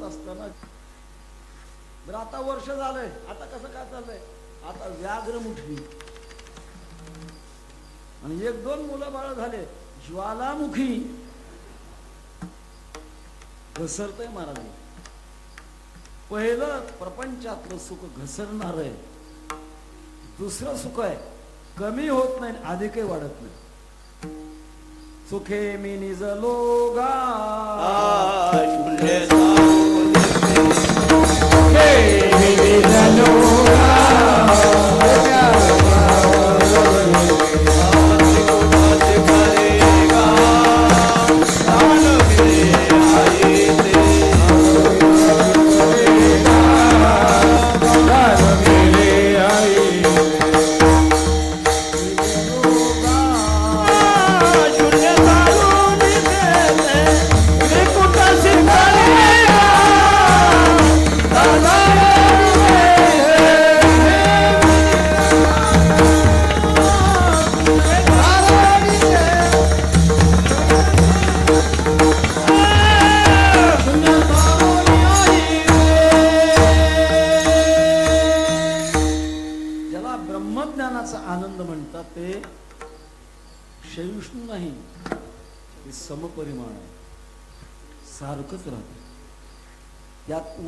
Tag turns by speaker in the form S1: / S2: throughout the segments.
S1: करत असताना. बरं आता वर्ष झालंय. आता कसं काय चाललंय? आता व्याघ्र मुठवी. आणि एक दोन मुलं बाळ झाले. ज्वालामुखी. घसरतय महाराज पहिलं प्रपंचातलं सुख घसरणार आहे. दुसरं सुख आहे. कमी होत नाही अधिकही वाढत नाही. सुखे मी निजलो गा వేదను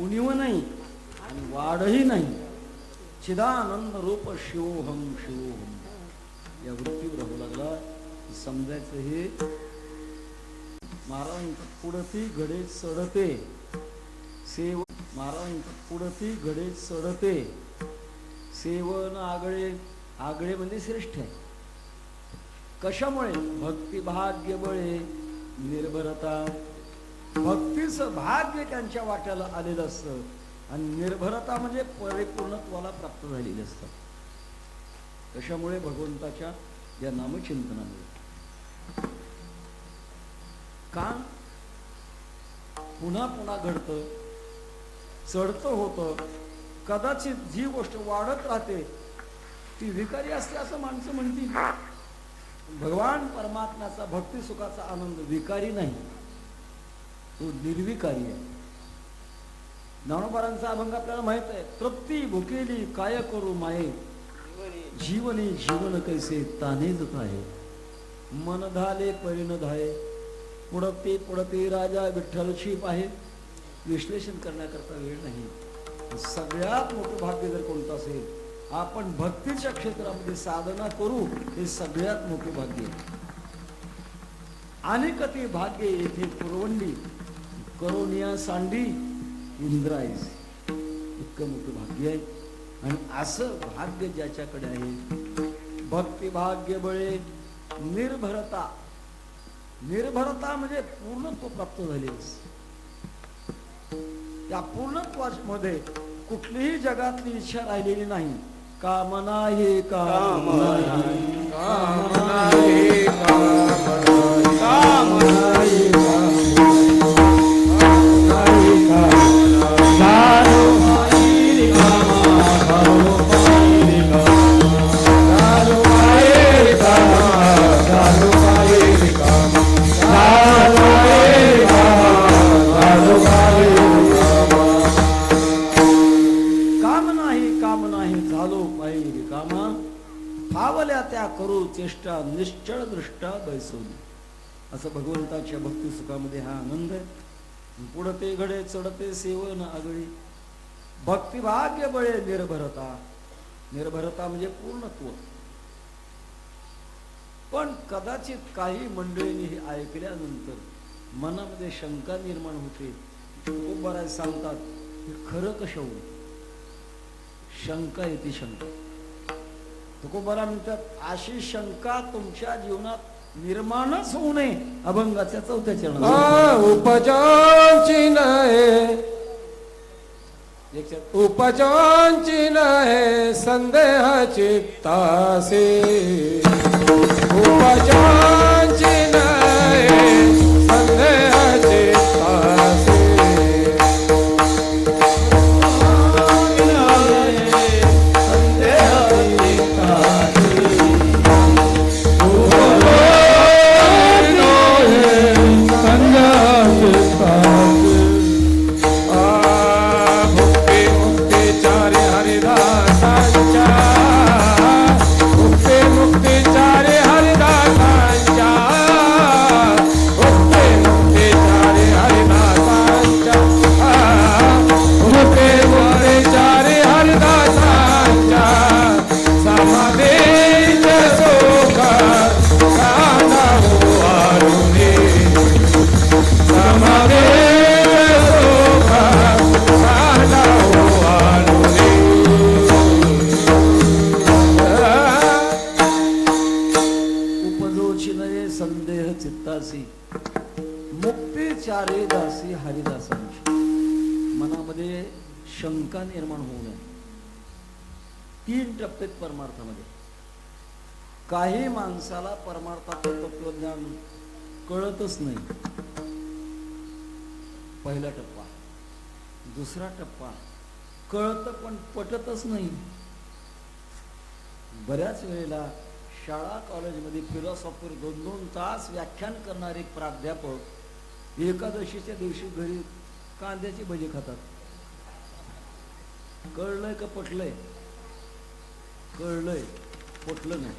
S1: उणीव नाही आणि वाढही नाही. चिदानंद रूप शिवोहम शिवोहम या वृत्तीवर राहू लागला. समजायचं हे. महाराजांच्या पुढती घडे चढते. सेव महाराजांच्या पुढती घडे चढते. सेवन आगळे आगळे म्हणजे श्रेष्ठ आहे. कशामुळे? भक्तिभाग्य बळे निर्भरता. भक्तीचं भाग्य त्यांच्या वाट्याला आलेलं असतं. आणि निर्भरता म्हणजे परिपूर्णत्वाला प्राप्त झालेली असतात कशामुळे? भगवंताच्या या नामचिंतनामुळे. का पुन्हा पुन्हा घडतं चढतं होतं. कदाचित जी गोष्ट वाढत राहते ती विकारी असते असं माणसं म्हणतील. भगवान परमात्म्याचा भक्ती सुखाचा आनंद विकारी नाही. तो निर्विकारी आहे. ज्ञानोबारांचा अभंग आपल्याला माहीत आहे. तृप्ती भुकेली काय करू माये? जीवनी जीवन कैसे ताने आहे मन धाले परिण धाये. पुढते पुढते राजा विठ्ठलची आहे. विश्लेषण करण्याकरता वेळ नाही. सगळ्यात मोठं भाग्य जर कोणतं असेल आपण भक्तीच्या क्षेत्रामध्ये साधना करू हे सगळ्यात मोठे भाग्य आहे. ते भाग्य येथे पुरवंडी करोनिया सांडी इंद्रायस इतकं मोठं भाग्य आहे. आणि असं भाग्य ज्याच्याकडे आहे भक्तिभाग्य बळे निर्भरता. निर्भरता म्हणजे पूर्णत्व प्राप्त झाले त्या पूर्णत्वामध्ये कुठलीही जगातली इच्छा राहिलेली नाही. कामना हे कामना.
S2: कामना हे कामना. कामना हे
S1: काम नाही झालो पाहिजे कामा फावल्या त्या करू चेष्टा निश्चळ दृष्टा बैसवली असं भगवंताच्या भक्ती सुखामध्ये हा आनंद आहे. पुढते घडे चढते सेवन आगळी. भक्तिभाग्य बळे निर्भरता. निर्भरता म्हणजे पूर्णत्व. पण कदाचित काही मंडळींनी हे ऐकल्यानंतर मनामध्ये शंका निर्माण होते. खूप बऱ्याच सांगतात हे खरं कशा होईल शंका येते शंका. तुकोबारा म्हणतात अशी शंका तुमच्या जीवनात निर्माणच होऊ नये. अभंगाच्या चौथ्या चरणात.
S2: आ, उपजांची नाही उपजांची नाही संदेहाची तासे. उपजांची नाही संदेहाची
S1: माणसाला परमार्थाचं तत्वज्ञान कळतच नाही. पहिला टप्पा. दुसरा टप्पा. कळत पण पटतच नाही. बऱ्याच वेळेला शाळा कॉलेजमध्ये फिलॉसॉफर दोन दोन तास व्याख्यान करणारे प्राध्यापक एकादशीच्या दिवशी घरी कांद्याची भजी खातात. कळलंय का पटलंय? कळलंय. पटलं नाही.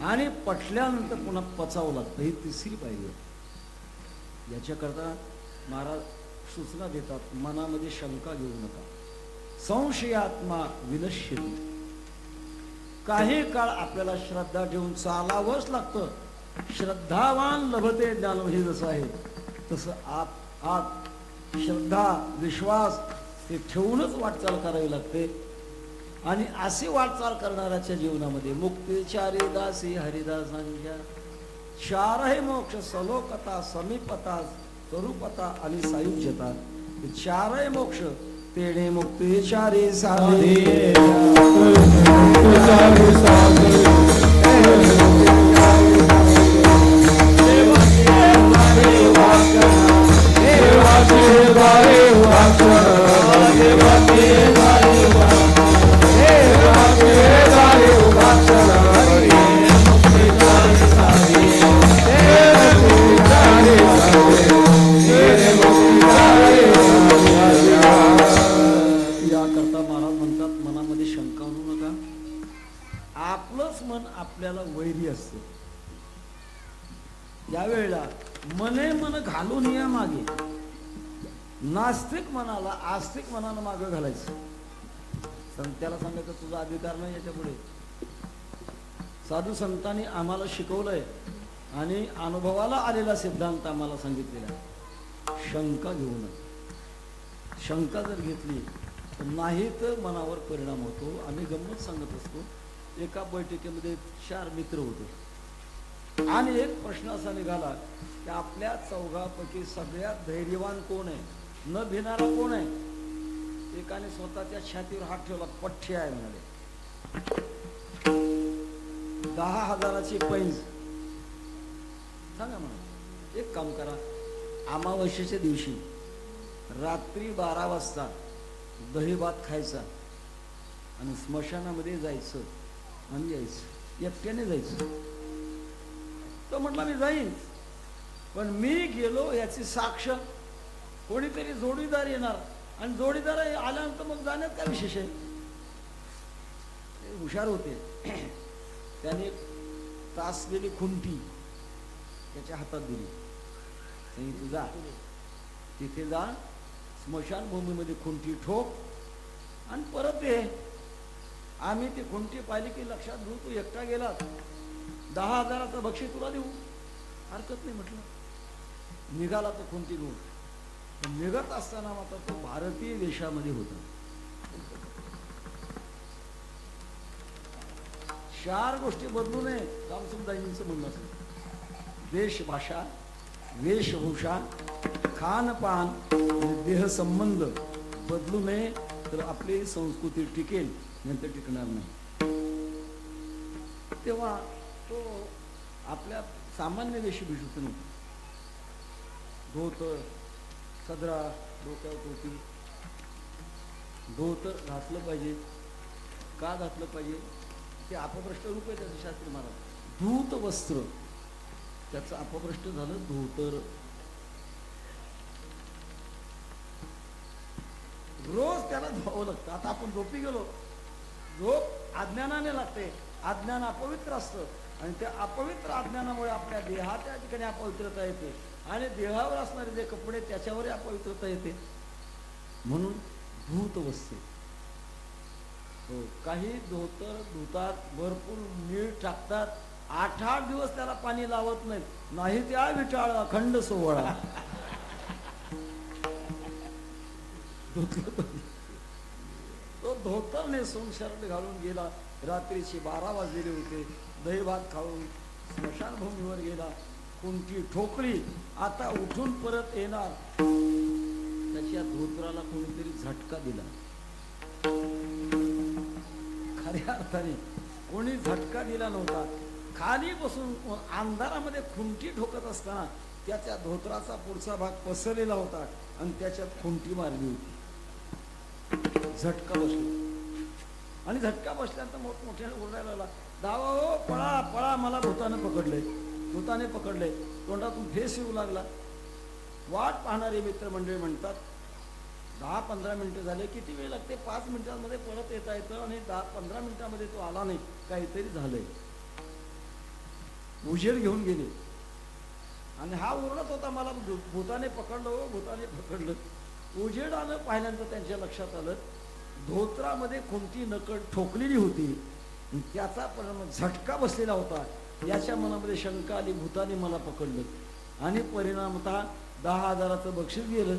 S1: आणि पटल्यानंतर पुन्हा पचावं लागतं. ही तिसरी पाहिजे याच्याकरता महाराज सूचना देतात मनामध्ये शंका घेऊ नका. संशयात्मा विनश्य काही काळ आपल्याला श्रद्धा ठेवून चालावंच लागतं. श्रद्धावान लभते ज्ञान हे जसं आहे तसं आप आत श्रद्धा विश्वास हे ठेवूनच वाटचाल करावी लागते. आणि अशी वाटचाल करणाऱ्याच्या जीवनामध्ये मुक्तीचारी दासी हरिदासांच्या चारही मोक्ष सलोकता समीपता स्वरूपता आणि सायुज्यता. चारही मोक्ष तेणे मुक्तीचारी साधी. आपलंच मन आपल्याला वैरी असतं. यावेळेला मने मन घालून या मागे. नास्तिक मनाला आस्तिक मनानं मागं घालायचं. संत्याला सांगायचं तुझा अधिकार नाही याच्यापुढे साधू संतांनी आम्हाला शिकवलंय आणि अनुभवाला आलेला सिद्धांत आम्हाला सांगितलेला आहे. शंका घेऊ नका. शंका जर घेतली तर नाही तर मनावर परिणाम होतो. आम्ही गंमत सांगत असतो एका बैठकीमध्ये चार मित्र होते. आणि एक प्रश्न असा निघाला की आपल्या चौघापैकी सगळ्यात धैर्यवान कोण आहे? न भिणारा कोण आहे? एकाने स्वतःच्या छातीवर हात ठेवला पठ्ठी आहे म्हणाले. दहा हजाराची पैंज सांगा म्हणा एक काम करा अमावस्येच्या दिवशी रात्री बारा वाजता दही भात खायचा आणि स्मशानामध्ये जायचं. आणि यायचं. एकट्याने जायचं. तो म्हटला मी जाईन. पण मी गेलो याची साक्ष. कोणीतरी जोडीदार येणार. आणि जोडीदार आल्यानंतर मग जाण्यात काय विशेष आहे? हुशार होते. त्याने तासलेली खुंटी. त्याच्या हातात दिली. आणि तू जा. तिथे जा. स्मशानभूमीमध्ये खुंटी ठोक. आणि परत ये. आम्ही ती खुंटी पाहिली की लक्षात घेऊ तू एकटा गेला दहा हजाराचं बक्षीस तुला देऊ. हरकत नाही म्हटलं. निघाला तो खुंटी घेऊन. पण निघत असताना मात्र तो भारतीय वेशामध्ये होता. चार गोष्टी बदलू नये रामसुखदाजींचं म्हणणं असं. देशभाषा वेशभूषा खानपान देहसंबंध बदलू नये तर आपली संस्कृती टिकेल. नंतर टिकणार नाही. तेव्हा तो आपल्या सामान्य वेशभूषेतून नव्हता धोतर सदरा डोक्यावर टोपी. धोतर घातलं पाहिजे. का घातलं पाहिजे? ते अपभ्रष्ट रूप आहे त्याचं शास्त्री महाराज. धूत वस्त्र. त्याचं अपभ्रष्ट झालं धोतर. रोज त्याला धुवावं लागतं. आता आपण झोपी गेलो. झोप अज्ञानाने लागते. अज्ञान अपवित्र असतं. आणि त्या अपवित्र अज्ञानामुळे आपल्या देहाच्या ठिकाणी अपवित्रता येते. आणि देहावर असणारे जे कपडे त्याच्यावरही अपवित्रता येते. म्हणून भूत वस्ते. हो काही धोतर धुतात भरपूर मीठ टाकतात. आठ आठ दिवस त्याला पाणी लावत नाहीत. नाही त्या विटाळ अखंड सोहळा. धुतलं तो धोतर नेसून शर्ट घालून गेला. रात्रीचे बारा वाजलेले होते. दही भात खाऊन स्मशानभूमीवर गेला. कोणती ठोकळी आता उठून परत येणार. त्याच्या धोत्राला कोणीतरी झटका दिला. खऱ्या अर्थाने कोणी झटका दिला नव्हता. खाली बसून अंधारामध्ये खुंटी ठोकत असताना त्याच्या धोत्राचा पुढचा भाग पसरलेला होता आणि त्याच्यात खुंटी मारली. होती झटका बसला. आणि झटका बसल्यानंतर मोठमोठ्याने ओरडायला लागला दावा हो पळा पळा मला भूताने पकडले. भूताने पकडले. तोंडातून फेस येऊ लागला. वाट पाहणारे मित्रमंडळी म्हणतात दहा पंधरा मिनिटं झाले किती वेळ लागते? पाच मिनिटांमध्ये परत येता येतं आणि दहा पंधरा मिनिटांमध्ये तो आला नाही. काहीतरी झालंय. उजेड घेऊन गेले. आणि हा ओरडत होता मला भू- भूताने पकडलं हो भूताने पकडलं. उजेड आलं पाहिल्यानंतर त्यांच्या लक्षात आलं धोत्रामध्ये कोणती नकड ठोकलेली होती त्याचा परिणाम झटका बसलेला होता याच्या मनामध्ये शंका आली भूताने मला पकडलं. आणि परिणामतः दहा हजाराचं बक्षीस गेलं.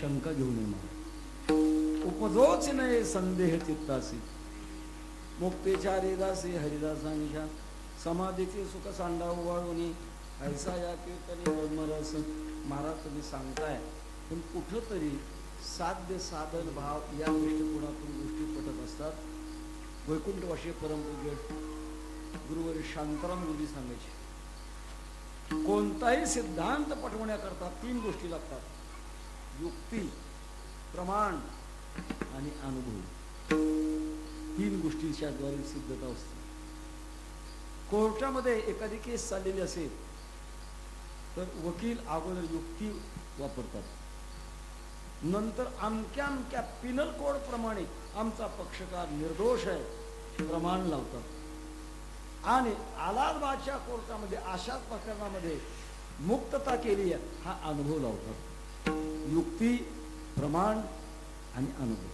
S1: शंका घेऊ नये मला. उपजोच नये संदेह चित्तासी. मुक्तेच्या हरिदासी हरिदासांच्या समाधीचे सुख सांडा वाळवणी ऐसा या कीर्तनी ब्रह्मरस महाराज तुम्ही सांगताय पण कुठं तरी साध्य साधन भाव या दृष्टिकोनातून गोष्टी पटत असतात. वैकुंठवाशी परमपूज्य गुरुवारी शांताराम गुरुजी सांगायचे कोणताही सिद्धांत पटवण्याकरता तीन गोष्टी लागतात. युक्ती प्रमाण आणि अनुभव. तीन गोष्टीच्या द्वारे सिद्धता असते. कोर्टामध्ये एखादी केस चाललेली असेल तर वकील अगोदर युक्ती वापरतात. नंतर अमक्या अमक्या पिनल कोड प्रमाणे आमचा पक्षकार निर्दोष आहे प्रमाण लावतात. आणि अलाहाबादच्या कोर्टामध्ये अशाच प्रकरणामध्ये मुक्तता केली आहे हा अनुभव लावतात. युक्ती प्रमाण आणि अनुभव.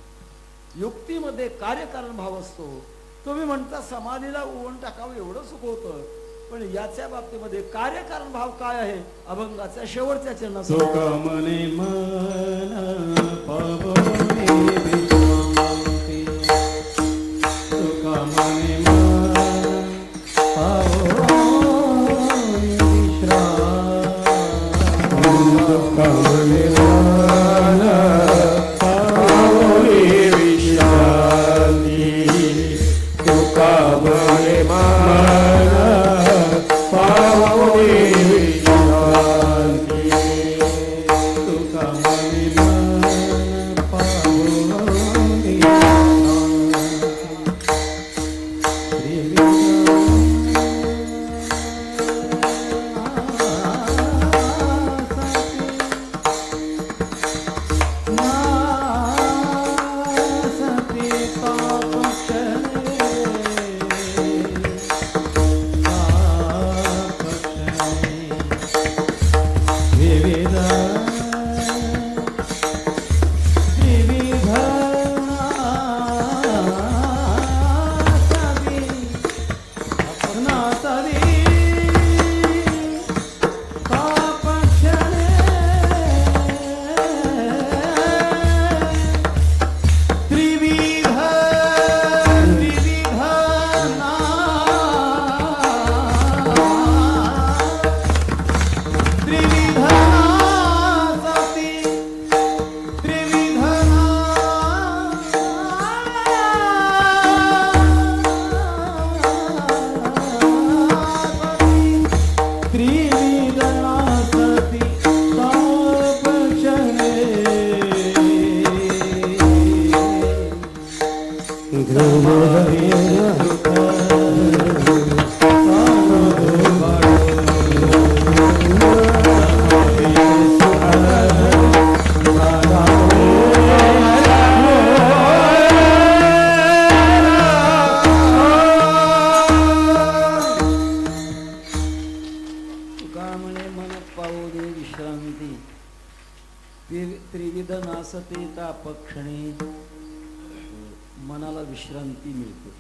S1: युक्तीमध्ये कार्यकारण भाव असतो. तुम्ही म्हणता समाधीला उवण टाकावं एवढं सुख होतं. पण याच्या बाबतीमध्ये कार्यकारण भाव काय आहे? अभंगाच्या शेवटच्या चरणात म्हणे मन पाऊ दे विश्रांती त्रिविध नासते तापक्षणे मनाला विश्रांती मिळते।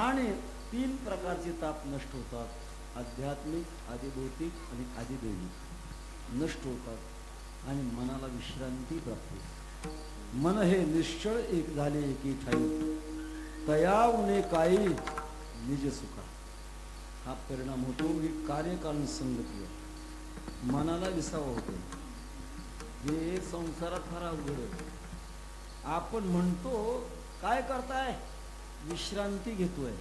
S1: आणि तीन प्रकारचे ताप नष्ट होतात आध्यात्मिक आदिभौतिक आणि आदिदैविक। नष्ट होतात आणि मनाला विश्रांती प्राप्त होते। मन हे निश्चळ एक झाले एकी ठाई। तया उणे काही निज सुखा। हा परिणाम होतो ही कार्यकालीन संगती आहे. मनाला विसावा होतो. हे संसारात फार अवघड आहे. आपण म्हणतो काय करताय? विश्रांती घेतोय.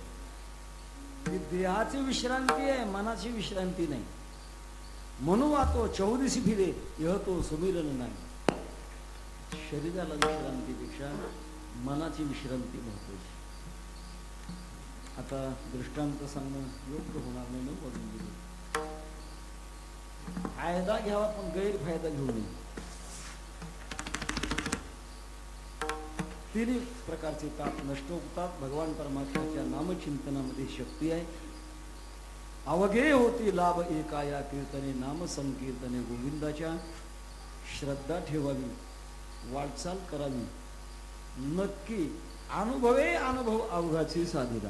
S1: ही देहाची विश्रांती आहे मनाची विश्रांती नाही. म्हणून वाहतो चौदिशी फिरे यह तो सुमिरन नाही. शरीराला विश्रांतीपेक्षा मनाची विश्रांती महत्वाची आता दृष्टांत सांगणं योग्य होणार नाही नऊ बघून गेले फायदा घ्यावा पण गैरफायदा घेऊ नये. तिन्ही प्रकारचे ताप नष्ट होतात. भगवान परमात्म्याच्या नामचिंतनामध्ये शक्ती आहे. अवघे होती लाभ एका या कीर्तने नामसंकीर्तने गोविंदाच्या. श्रद्धा ठेवावी वाटचाल करावी. नक्की अनुभवे अनुभव अवघाची साधिरा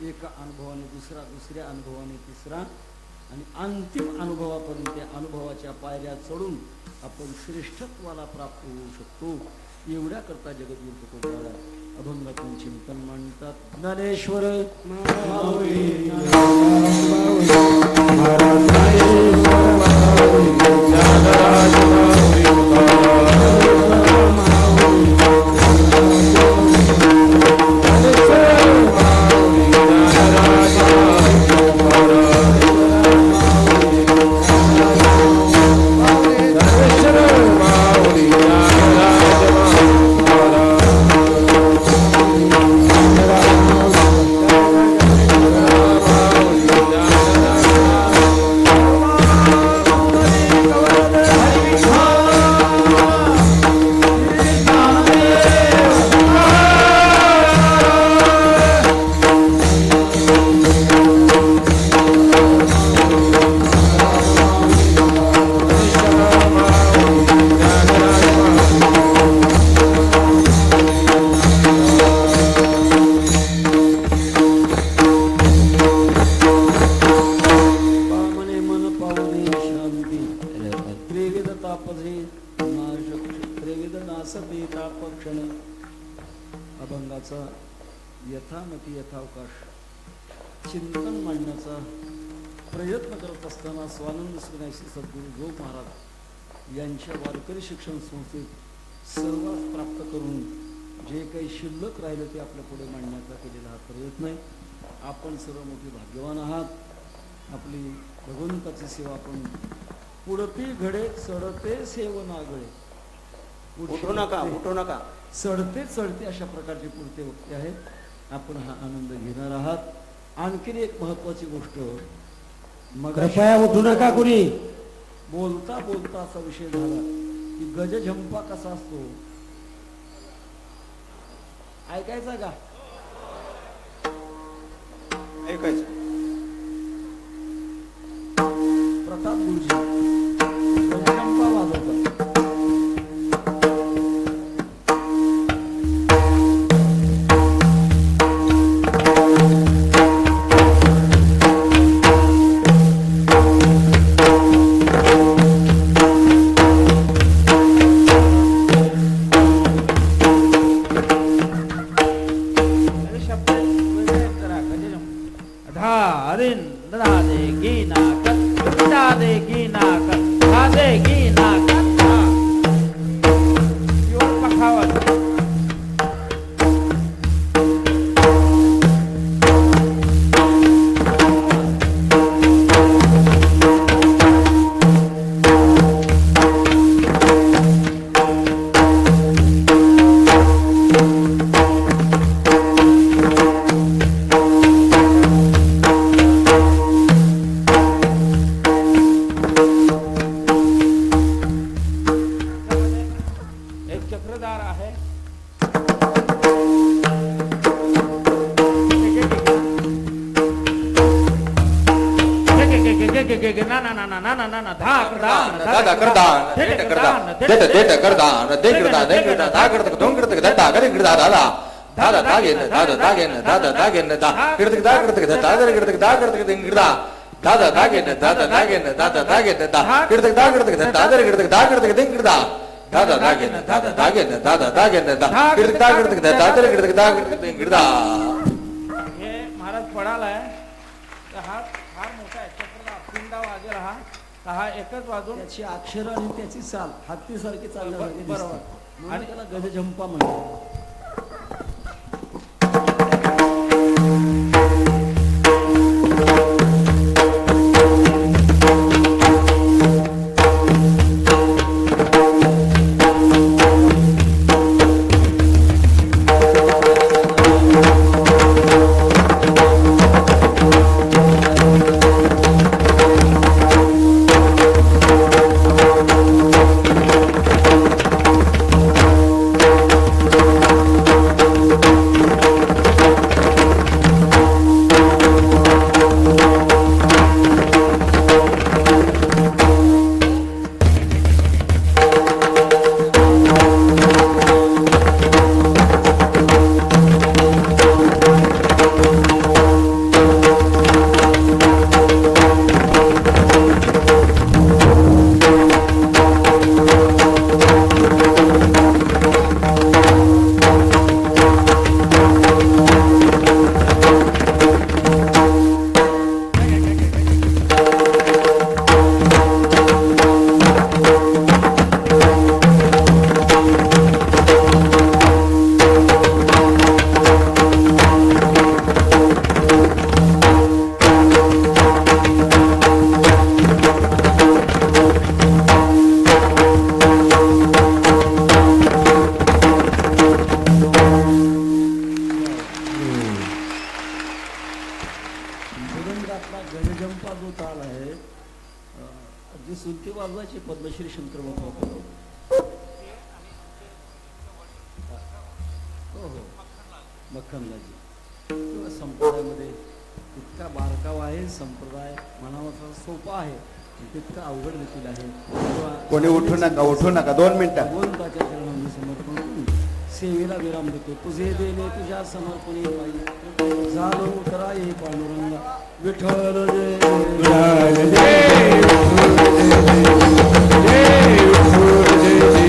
S1: एका अनुभवाने दुसरा दुसऱ्या अनुभवाने तिसरा आणि अंतिम अनुभवापर्यंत त्या अनुभवाच्या पायऱ्या चढून आपण श्रेष्ठत्वाला प्राप्त होऊ शकतो. एवढ्या करता जगद्गुरु तुकोबाला अभंगातून चिंतन मांडतात. ज्ञानेश्वर जोग महाराज यांच्या वारकरी शिक्षण संस्थेत सर्वात प्राप्त करून जे काही शिल्लक राहिलं ते आपल्या पुढे मांडण्याचा केलेला हा प्रयत्न आहे. आपण सर्व मोठी भाग्यवान आहात. आपली भगवंताची सेवा आपण पुढती घडे चढते सेवनागळे
S3: उठू नका उठू नका.
S1: चढते चढते अशा प्रकारचे पुढते वक्ते आहेत. आपण हा आनंद घेणार आहात. आणखीन एक महत्वाची गोष्ट मग
S4: कृपया उठू नका कुणी.
S1: बोलता बोलता असा विषय झाला की गजझंपा कसा असतो? ऐकायचा का?
S3: ऐकायचं.
S1: प्रताप गुरुजी.
S3: கிடா தே கிடா தா கிடத்துக்கு தோங்க கிடத்துக்கு தட்டா கரு கிடா தாதா தாதா தாக என்ன தாதா தாக என்ன தாதா தாக என்ன தா. கிடத்துக்கு தா கிடத்துக்கு தா தாதா கிடத்துக்கு தா கிடத்துக்கு கிடா தாதா தாக என்ன தாதா தாக என்ன தாதா தாக என்ன தா. கிடத்துக்கு தா கிடத்துக்கு தாதா கிடத்துக்கு தா கிடத்துக்கு கிடா தாதா தாக என்ன தாதா தாக என்ன தாதா தாக என்ன தா. கிடத்துக்கு தா கிடத்துக்கு தாதா கிடத்துக்கு தா கிடத்துக்கு கிடா
S5: हे महाराज पडालाय हा फार मोठा आहे चक्रला तीनदा वाजेल हा हा एकच वाजून
S1: त्याची अक्षर आणि त्याची साल हत्तीसारखी चालली
S5: बरोबर आणि
S1: त्याला गजजंपा
S6: म्हणतात. नका उठू नका दोन मिनट.
S1: समर्पण सेवेला विराम देतो तुझे देणे तुझ्या समर्पणे झालो हे विठ्ठल जय.
S6: जय. जय जय.